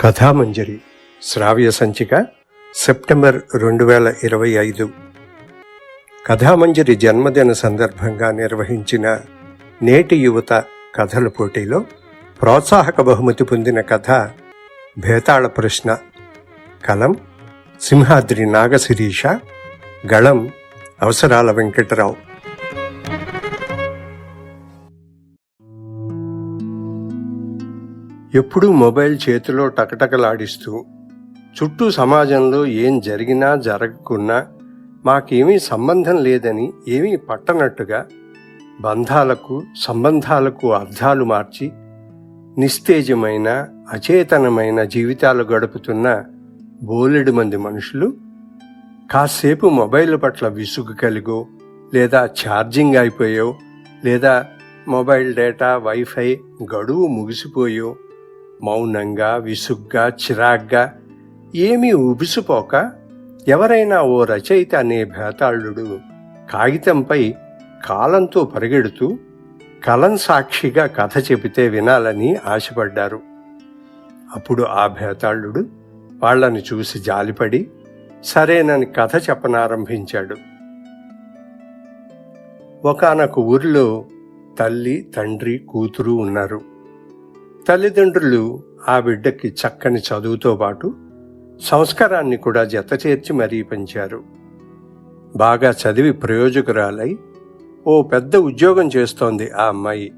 కథామంజరి శ్రావ్య సంచిక సెప్టెంబర్ రెండు వేల ఇరవై ఐదు. కథామంజరి జన్మదిన సందర్భంగా నిర్వహించిన నేటి యువత కథల పోటీలో ప్రోత్సాహక బహుమతి పొందిన కథ భేతాళ ప్రశ్న. కలం సింహాద్రి నాగశిరీష గళం అవసరాల వెంకటరావు. ఎప్పుడూ మొబైల్ చేతిలో టకటకలాడిస్తూ చుట్టూ సమాజంలో ఏం జరిగినా జరగకున్నా మాకేమీ సంబంధం లేదని ఏమీ పట్టనట్టుగా బంధాలకు సంబంధాలకు అర్థాలు మార్చి నిస్తేజమైన అచేతనమైన జీవితాలు గడుపుతున్న బోలెడు మంది మనుషులు కాసేపు మొబైల్ పట్ల విసుగు కలిగో లేదా ఛార్జింగ్ అయిపోయో లేదా మొబైల్ డేటా వైఫై గడువు ముగిసిపోయో మౌనంగా విసుగ్గా చిరాగ్గా ఏమీ ఉబిసిపోక ఎవరైనా ఓ రచయిత అనే భేతాళుడు కాగితంపై కాలంతో పరిగెడుతూ కలం సాక్షిగా కథ చెబితే వినాలని ఆశపడ్డారు. అప్పుడు ఆ భేతాళుడు వాళ్ళని చూసి జాలిపడి సరేనని కథ చెప్పనారంభించాడు. ఒకానొక ఊరిలో తల్లి తండ్రి కూతురు ఉన్నారు. తల్లిదండ్రులు ఆ బిడ్డకి చక్కని చదువుతో పాటు సంస్కారాన్ని కూడా జతచేర్చి మరీ పెంచారు. బాగా చదివి ప్రయోజకురాలై ఓ పెద్ద ఉద్యోగం చేస్తోంది ఆ అమ్మాయి.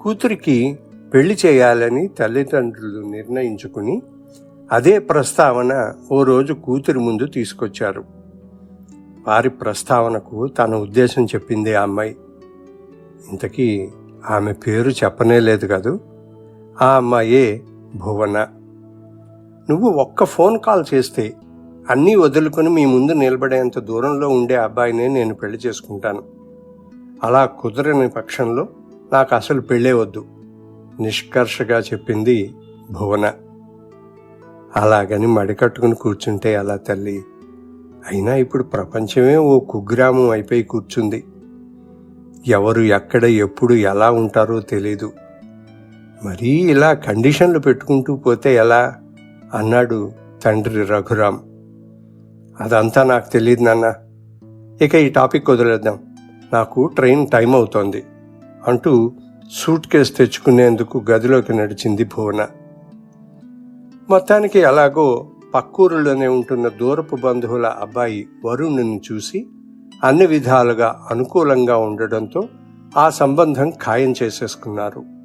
కూతురికి పెళ్ళి చేయాలని తల్లిదండ్రులు నిర్ణయించుకుని అదే ప్రస్తావన ఓ రోజు కూతురి ముందు తీసుకొచ్చారు. వారి ప్రస్తావనకు తన ఉద్దేశం చెప్పింది ఆ అమ్మాయి. ఇంతకీ ఆమె పేరు చెప్పనే లేదు కదూ? ఆ అమ్మాయే భువన. నువ్వు ఒక్క ఫోన్ కాల్ చేస్తే అన్నీ వదులుకొని మీ ముందు నిలబడేంత దూరంలో ఉండే అబ్బాయినే నేను పెళ్ళి చేసుకుంటాను. అలా కుదరని పక్షంలో నాకు అసలు పెళ్ళే వద్దు. నిష్కర్షగా చెప్పింది భువన. అలాగని మడికట్టుకుని కూర్చుంటే అలా తల్లి అయినా ఇప్పుడు ప్రపంచమే ఓ కుగ్రామం అయిపోయి కూర్చుంది. ఎవరు ఎక్కడ ఎప్పుడు ఎలా ఉంటారో తెలీదు. మరీ ఇలా కండిషన్లు పెట్టుకుంటూ పోతే ఎలా? అన్నాడు తండ్రి రఘురాం. అదంతా నాకు తెలియదు నాన్న. ఇక ఈ టాపిక్ వదిలేద్దాం. నాకు ట్రైన్ టైం అవుతోంది అంటూ సూట్ కేసు తెచ్చుకునేందుకు గదిలోకి నడిచింది భువన. మొత్తానికి ఎలాగో పక్కూరులోనే ఉంటున్న దూరపు బంధువుల అబ్బాయి వరుణ్ని చూసి అన్ని విధాలుగా అనుకూలంగా ఉండడంతో ఆ సంబంధం ఖాయం చేసేసుకున్నారు.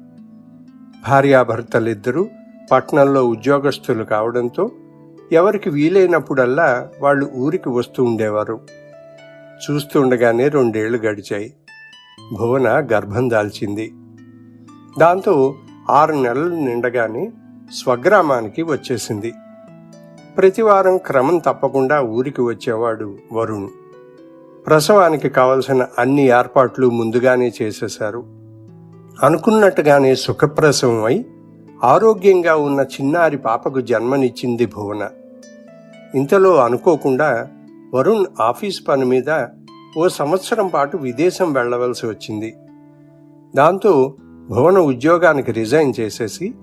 భార్యాభర్తలిద్దరూ పట్నంలో ఉద్యోగస్తులు కావడంతో ఎవరికి వీలైనప్పుడల్లా వాళ్ళు ఊరికి వస్తూ ఉండేవారు. చూస్తుండగానే రెండేళ్ళు గడిచాయి. భువన గర్భం దాల్చింది. దాంతో ఆరు నెలలు నిండగానే స్వగ్రామానికి వచ్చేసింది. ప్రతివారం క్రమం తప్పకుండా ఊరికి వచ్చేవాడు వరుణ్. ప్రసవానికి కావలసిన అన్ని ఏర్పాట్లు ముందుగానే చేసేశారు. అనుకున్నట్టుగానే సుఖప్రసవమై ఆరోగ్యంగా ఉన్న చిన్నారి పాపకు జన్మనిచ్చింది భువన. ఇంతలో అనుకోకుండా వరుణ్ ఆఫీస్ పని మీద ఓ సంవత్సరం పాటు విదేశం వెళ్ళవలసి వచ్చింది. దాంతో భువన ఉద్యోగానికి రిజైన్ చేసేసి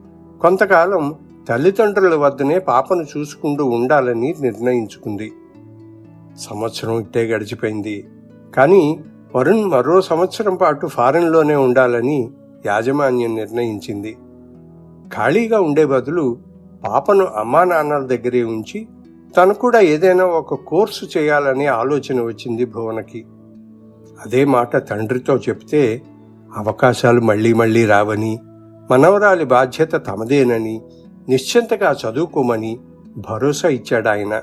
కొంతకాలం తల్లిదండ్రుల వద్దనే పాపను చూసుకుంటూ ఉండాలని నిర్ణయించుకుంది. సంవత్సరం ఇట్టే గడిచిపోయింది. కానీ వరుణ్ మరో సంవత్సరం పాటు ఫారెన్లోనే ఉండాలని యాజమాన్యం నిర్ణయించింది. ఖాళీగా ఉండే బదులు పాపను అమ్మా నాన్నల దగ్గరే ఉంచి తను కూడా ఏదైనా ఒక కోర్సు చేయాలనే ఆలోచన వచ్చింది భువనకి. అదే మాట తండ్రితో చెప్తే అవకాశాలు మళ్ళీ మళ్ళీ రావని మనవరాలి బాధ్యత తమదేనని నిశ్చింతగా చదువుకోమని భరోసా ఇచ్చాడు ఆయన.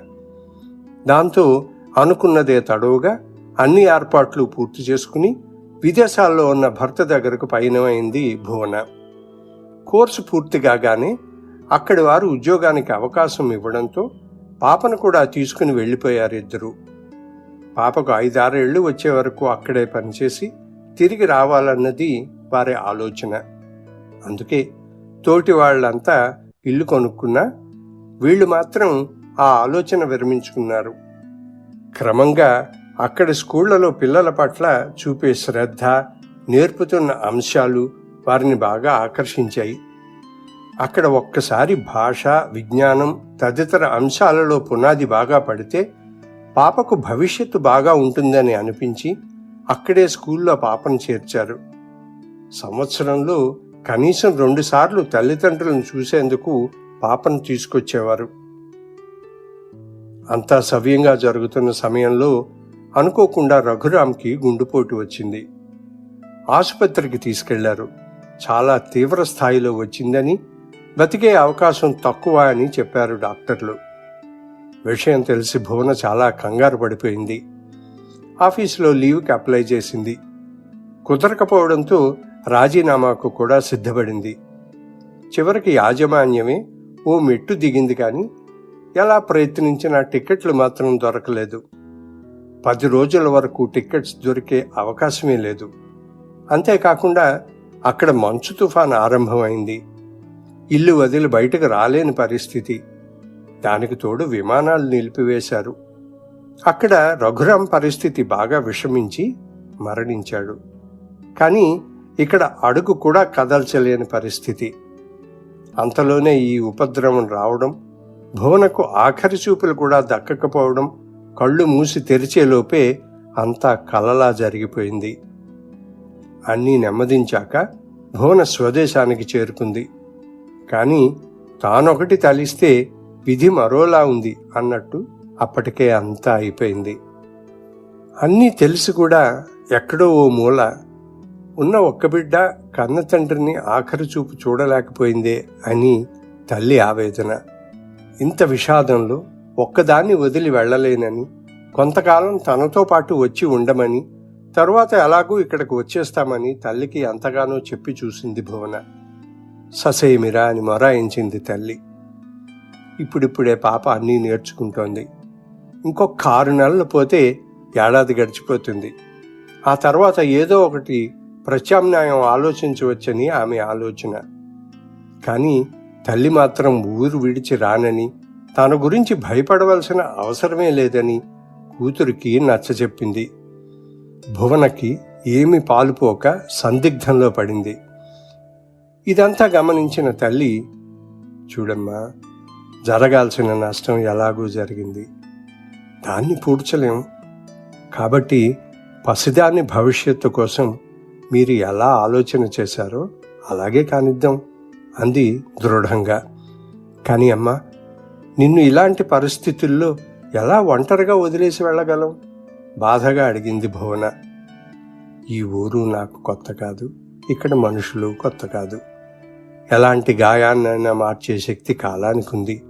దాంతో అనుకున్నదే తడవుగా అన్ని ఏర్పాట్లు పూర్తి చేసుకుని విదేశాల్లో ఉన్న భర్త దగ్గరకు పయనమైంది భువన. కోర్సు పూర్తి కాగానే అక్కడి వారు ఉద్యోగానికి అవకాశం ఇవ్వడంతో పాపను కూడా తీసుకుని వెళ్ళిపోయారు ఇద్దరు పాపకు ఐదారేళ్ళు వచ్చే వరకు అక్కడే పనిచేసి తిరిగి రావాలన్నది వారి ఆలోచన. అందుకే తోటి వాళ్ళంతా ఇల్లు కొనుక్కున్నా వీళ్ళు మాత్రం ఆ ఆలోచన విరమించుకున్నారు. క్రమంగా అక్కడి స్కూళ్ళలో పిల్లల పట్ల చూపే శ్రద్ధ నేర్పుతున్న అంశాలు వారిని బాగా ఆకర్షించాయి. అక్కడ ఒక్కసారి భాష విజ్ఞానం తదితర అంశాలలో పునాది బాగా పడితే పాపకు భవిష్యత్తు బాగా ఉంటుందని అనిపించి అక్కడే స్కూల్లో పాపను చేర్చారు. సంవత్సరంలో కనీసం రెండుసార్లు తల్లిదండ్రులను చూసేందుకు పాపను తీసుకొచ్చేవారు. అంతా సవ్యంగా జరుగుతున్న సమయంలో అనుకోకుండా రఘురామ్కి గుండెపోటు వచ్చింది. ఆసుపత్రికి తీసుకెళ్ళారు. చాలా తీవ్ర స్థాయిలో వచ్చిందని బతికే అవకాశం తక్కువ అని చెప్పారు డాక్టర్లు. విషయం తెలిసి భువన చాలా కంగారు పడిపోయింది. ఆఫీసులో లీవ్కి అప్లై చేసింది. కుదరకపోవడంతో రాజీనామాకు కూడా సిద్ధపడింది. చివరికి యాజమాన్యమే ఓ మెట్టు దిగింది కానీ ఎలా ప్రయత్నించినా టికెట్లు మాత్రం దొరకలేదు. పది రోజుల వరకు టికెట్స్ దొరికే అవకాశమే లేదు. అంతేకాకుండా అక్కడ మంచు తుఫాన్ ఆరంభమైంది. ఇల్లు వదిలి బయటకు రాలేని పరిస్థితి. దానికి తోడు విమానాలు నిలిపివేశారు. అక్కడ రఘురాం పరిస్థితి బాగా విషమించి మరణించాడు. కానీ ఇక్కడ అడుగు కూడా కదల్చలేని పరిస్థితి. అంతలోనే ఈ ఉపద్రవం రావడం భువనకు ఆఖరి చూపులు కూడా దక్కకపోవడం కళ్ళు మూసి తెరిచేలోపే అంతా కలలా జరిగిపోయింది. అన్నీ నెమ్మదించాక భువన స్వదేశానికి చేరుకుంది. కానీ తానొకటి తలిస్తే విధి మరోలా ఉంది అన్నట్టు అప్పటికే అంతా అయిపోయింది. అన్నీ తెలిసి కూడా ఎక్కడో ఓ మూల ఉన్న ఒక్క బిడ్డ కన్న తండ్రిని ఆఖరి చూపు చూడలేకపోయిందే అని తల్లి ఆవేదన. ఇంత విషాదంలో ఒక్కదాన్ని వదిలి వెళ్ళలేనని కొంతకాలం తనతో పాటు వచ్చి ఉండమని తరువాత ఎలాగూ ఇక్కడికి వచ్చేస్తామని తల్లికి ఎంతగానో చెప్పి చూసింది భువన. ససేమిరా అని మొరాయించింది తల్లి. ఇప్పుడిప్పుడే పాప అన్నీ నేర్చుకుంటోంది. ఇంకొక ఆరు నెలలు పోతే ఏడాది గడిచిపోతుంది. ఆ తర్వాత ఏదో ఒకటి ప్రత్యామ్నాయం ఆలోచించవచ్చని ఆమె ఆలోచన. కానీ తల్లి మాత్రం ఊరు విడిచి రానని తన గురించి భయపడవలసిన అవసరమే లేదని కూతురికి నచ్చచెప్పింది భువనకి ఏమి పాలుపోక సందిగ్ధంలో పడింది. ఇదంతా గమనించిన తల్లి చూడమ్మా జరగాల్సిన నష్టం ఎలాగూ జరిగింది. దాన్ని పూడ్చలేం. కాబట్టి పసిదాని భవిష్యత్తు కోసం మీరు ఎలా ఆలోచన చేశారో అలాగే కానిద్దాం అంది దృఢంగా. కానీ అమ్మా నిన్ను ఇలాంటి పరిస్థితుల్లో ఎలా ఒంటరిగా వదిలేసి వెళ్ళగలం? బాధగా అడిగింది భువన. ఈ ఊరు నాకు కొత్త కాదు ఇక్కడ మనుషులు కొత్త కాదు. ఎలాంటి గాయాన్నైనా మార్చే శక్తి కాలానికి ఉంది.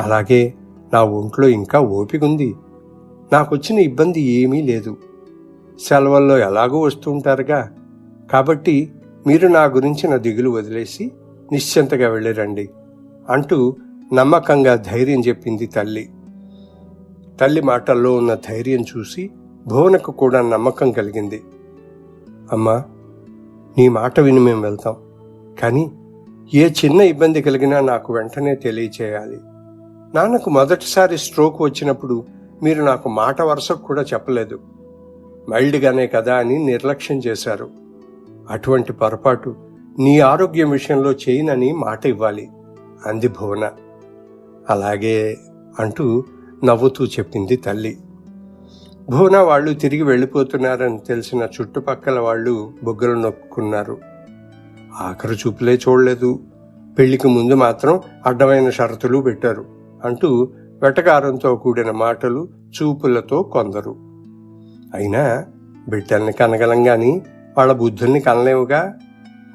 అలాగే నా ఒంట్లో ఇంకా ఓపిక ఉంది. నాకొచ్చిన ఇబ్బంది ఏమీ లేదు. సెలవుల్లో ఎలాగో వస్తుంటారుగా కాబట్టి మీరు నా గురించి నా దిగులు వదిలేసి నిశ్చింతగా వెళ్ళిరండి అంటూ నమ్మకంగా ధైర్యం చెప్పింది తల్లి. తల్లి మాటల్లో ఉన్న ధైర్యం చూసి భువనకు కూడా నమ్మకం కలిగింది. అమ్మా నీ మాట విని మేము వెళ్తాం. కానీ ఏ చిన్న ఇబ్బంది కలిగినా నాకు వెంటనే తెలియచేయాలి. నాన్నకు మొదటిసారి స్ట్రోక్ వచ్చినప్పుడు మీరు నాకు మాట వరుసకు కూడా చెప్పలేదు. మైల్డ్గానే కదా అని నిర్లక్ష్యం చేశారు. అటువంటి పొరపాటు నీ ఆరోగ్యం విషయంలో చేయనని మాట ఇవ్వాలి. అంది భువన. అలాగే అంటూ నవ్వుతూ చెప్పింది తల్లి. భువన వాళ్ళు తిరిగి వెళ్ళిపోతున్నారని తెలిసిన చుట్టుపక్కల వాళ్ళు బొగ్గలు నొక్కున్నారు. ఆఖరు చూపులే చూడలేదు. పెళ్ళికి ముందు మాత్రం అడ్డమైన షరతులు పెట్టారు అంటూ వెటకారంతో కూడిన మాటలు చూపులతో కొందరు. అయినా బిడ్డల్ని కనగలం గాని వాళ్ళ బుద్ధుల్ని కనలేవుగా?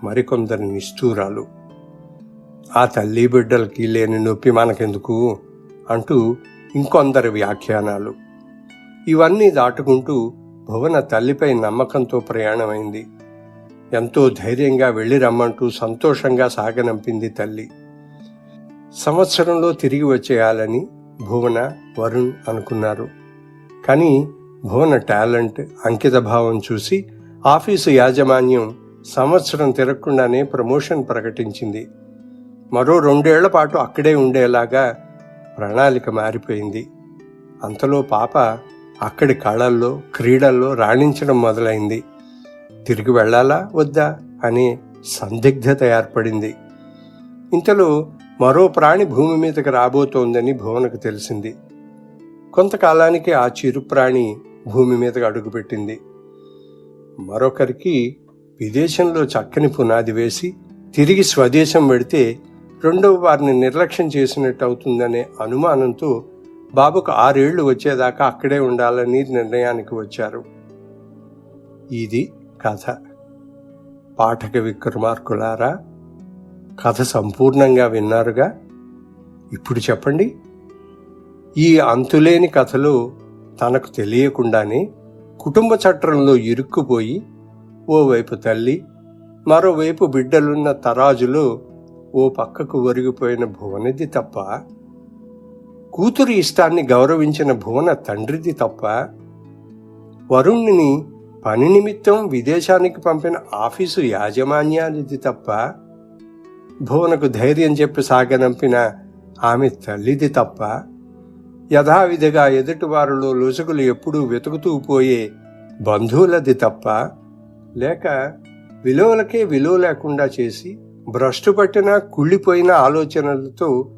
మరికొందరి నిష్ఠూరాలు. ఆ తల్లి బిడ్డలకి లేని నొప్పి మనకెందుకు? అంటూ ఇంకొందరి వ్యాఖ్యానాలు. ఇవన్నీ దాటుకుంటూ భువన తల్లిపై నమ్మకంతో ప్రయాణమైంది. ఎంతో ధైర్యంగా వెళ్ళి రమ్మంటూ సంతోషంగా సాగనంపింది తల్లి. సంవత్సరంలో తిరిగి వచ్చేయాలని భువన వరుణ్ అనుకున్నారు. కానీ భువన టాలెంట్ అంకితభావం చూసి ఆఫీసు యాజమాన్యం సంవత్సరం తిరగకుండానే ప్రమోషన్ ప్రకటించింది. మరో రెండేళ్ళ పాటు అక్కడే ఉండేలాగా ప్రణాళిక మారిపోయింది. అంతలో పాప అక్కడి కళల్లో క్రీడల్లో రాణించడం మొదలైంది. తిరిగి వెళ్ళాలా వద్దా అనే సందిగ్ధత ఏర్పడింది. ఇంతలో మరో ప్రాణి భూమి మీదకి రాబోతోందని భువనకు తెలిసింది. కొంతకాలానికి ఆ చిరు ప్రాణి భూమి మీదకి అడుగుపెట్టింది. మరొకరికి విదేశంలో చక్కని పునాది వేసి తిరిగి స్వదేశం వెడితే రెండవ వారిని నిర్లక్ష్యం చేసినట్టు అవుతుందనే అనుమానంతో బాబుకు ఆరేళ్ళు వచ్చేదాకా అక్కడే ఉండాలని నిర్ణయానికి వచ్చారు. ఇది కథ. పాఠక విక్రమార్కులారా కథ సంపూర్ణంగా విన్నారుగా? ఇప్పుడు చెప్పండి. ఈ అంతులేని కథలో తనకు తెలియకుండానే కుటుంబ చట్రంలో ఇరుక్కుపోయి ఓవైపు తల్లి మరోవైపు బిడ్డలున్న తరాజులో ఓ పక్కకు ఒరిగిపోయిన భువనది తప్ప కూతురి ఇష్టాన్ని గౌరవించిన భువన తండ్రిది తప్ప వరుణ్ణిని పని నిమిత్తం విదేశానికి పంపిన ఆఫీసు యాజమాన్యానిది తప్ప భువనకు ధైర్యం చెప్పి సాగనంపిన ఆమె తల్లిది తప్ప యథావిధిగా ఎదుటివారిలో లొసుగులు ఎప్పుడూ వెతుకుతూ పోయే బంధువులది తప్ప లేక విలువలకే విలువ లేకుండా చేసి భ్రష్టుపట్టిన కుళ్ళిపోయిన ఆలోచనలతో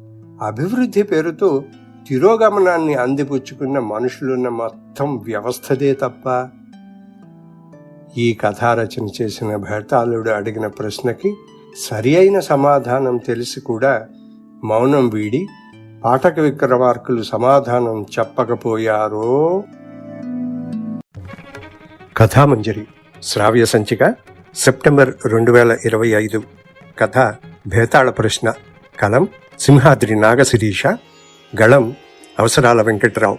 అభివృద్ధి పేరుతో తిరోగమనాన్ని అందిపుచ్చుకున్న మనుషులున్న మొత్తం వ్యవస్థదే తప్ప. ఈ కథారచన చేసిన భేతాళుడు అడిగిన ప్రశ్నకి సరి అయిన సమాధానం తెలిసి కూడా మౌనం వీడి పాఠక విక్రమార్కులు సమాధానం చెప్పకపోయారో? కథామంజరి శ్రావ్య సంచిక సెప్టెంబర్ రెండు వేల ఇరవై ఐదు. కథ భేతాళ ప్రశ్న కలం సింహాద్రి నాగశిరీష గళం అవసరాల వెంకట్రావు.